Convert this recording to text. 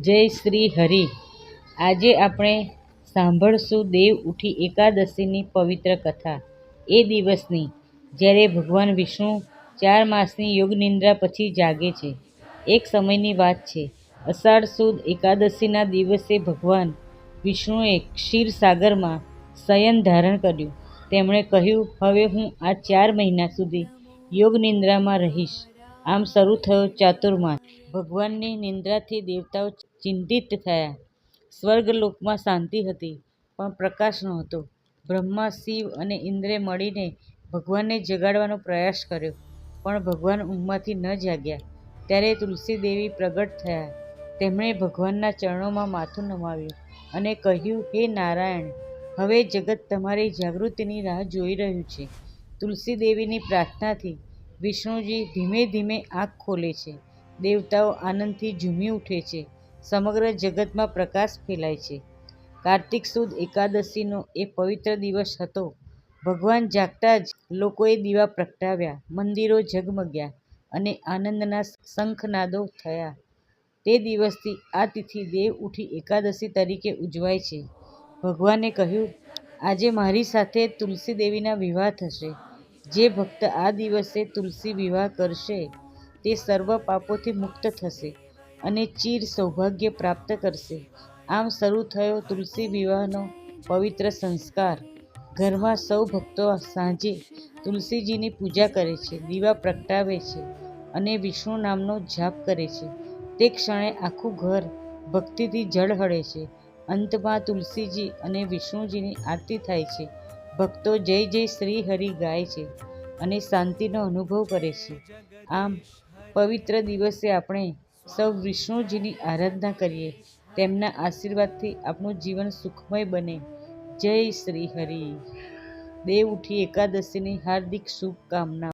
જય શ્રી હરિ. આજે આપણે સાંભળશું દેવ ઉઠી એકાદશીની પવિત્ર કથા. એ દિવસની, જ્યારે ભગવાન વિષ્ણુ ચાર માસની યોગ નિંદ્રા પછી જાગે છે. એક સમયની વાત છે. અષાઢ સુદ એકાદશીના દિવસે ભગવાન વિષ્ણુએ ક્ષીરસાગરમાં શયન ધારણ કર્યું. તેમણે કહ્યું, હવે હું આ ચાર મહિના સુધી યોગ નિંદ્રામાં રહીશ. આમ શરૂ થયો ચાતુર્માસ. ભગવાનની નિંદ્રાથી દેવતાઓ ચિંતિત થયા. સ્વર્ગલોકમાં શાંતિ હતી, પણ પ્રકાશ નહોતો. બ્રહ્મા, શિવ અને ઇન્દ્રે મળીને ભગવાનને જગાડવાનો પ્રયાસ કર્યો, પણ ભગવાન ઊંઘમાંથી ન જાગ્યા. ત્યારે તુલસી દેવી પ્રગટ થયા. તેમણે ભગવાનના ચરણોમાં માથું નમાવ્યું અને કહ્યું, હે નારાયણ, હવે જગત તમારી જાગૃતિની રાહ જોઈ રહ્યું છે. તુલસી દેવીની પ્રાર્થનાથી વિષ્ણુજી ધીમે ધીમે આંખ ખોલે છે. દેવતાઓ આનંદથી ઝૂમી ઉઠે છે. સમગ્ર જગતમાં પ્રકાશ ફેલાય છે. કાર્તિક સુદ એકાદશીનો એ પવિત્ર દિવસ હતો. ભગવાન જાગતા જ લોકોએ દીવા પ્રગટાવ્યા, મંદિરો ઝગમગ્યા અને આનંદના શંખનાદો થયા. તે દિવસથી આ તિથિ દેવ ઉઠી એકાદશી તરીકે ઉજવાય છે. ભગવાને કહ્યું, આજે મારી સાથે તુલસી દેવીના વિવાહ થશે. જે ભક્ત આ દિવસે તુલસી વિવાહ કરશે, તે સર્વ પાપોથી મુક્ત થશે અને ચીર સૌભાગ્ય પ્રાપ્ત કરશે. આમ શરૂ થયો તુલસી વિવાહનો પવિત્ર સંસ્કાર. ઘરમાં સૌ ભક્તો સાંજે તુલસીજીની પૂજા કરે છે, દીવા પ્રગટાવે છે અને વિષ્ણુ નામનો જાપ કરે છે. તે ક્ષણે આખું ઘર ભક્તિથી ઝળહળે છે. અંતમાં તુલસીજી અને વિષ્ણુજીની આરતી થાય છે. ભક્તો જય જય શ્રી હરિ ગાય છે અને શાંતિનો અનુભવ કરે છે. આમ પવિત્ર દિવસે આપણે સૌ વિષ્ણુજીની આરાધના કરીએ, તેમના આશીર્વાદથી આપણું જીવન સુખમય બને. જય શ્રી હરિ. દેવ ઉઠી એકાદશીની હાર્દિક શુભકામના.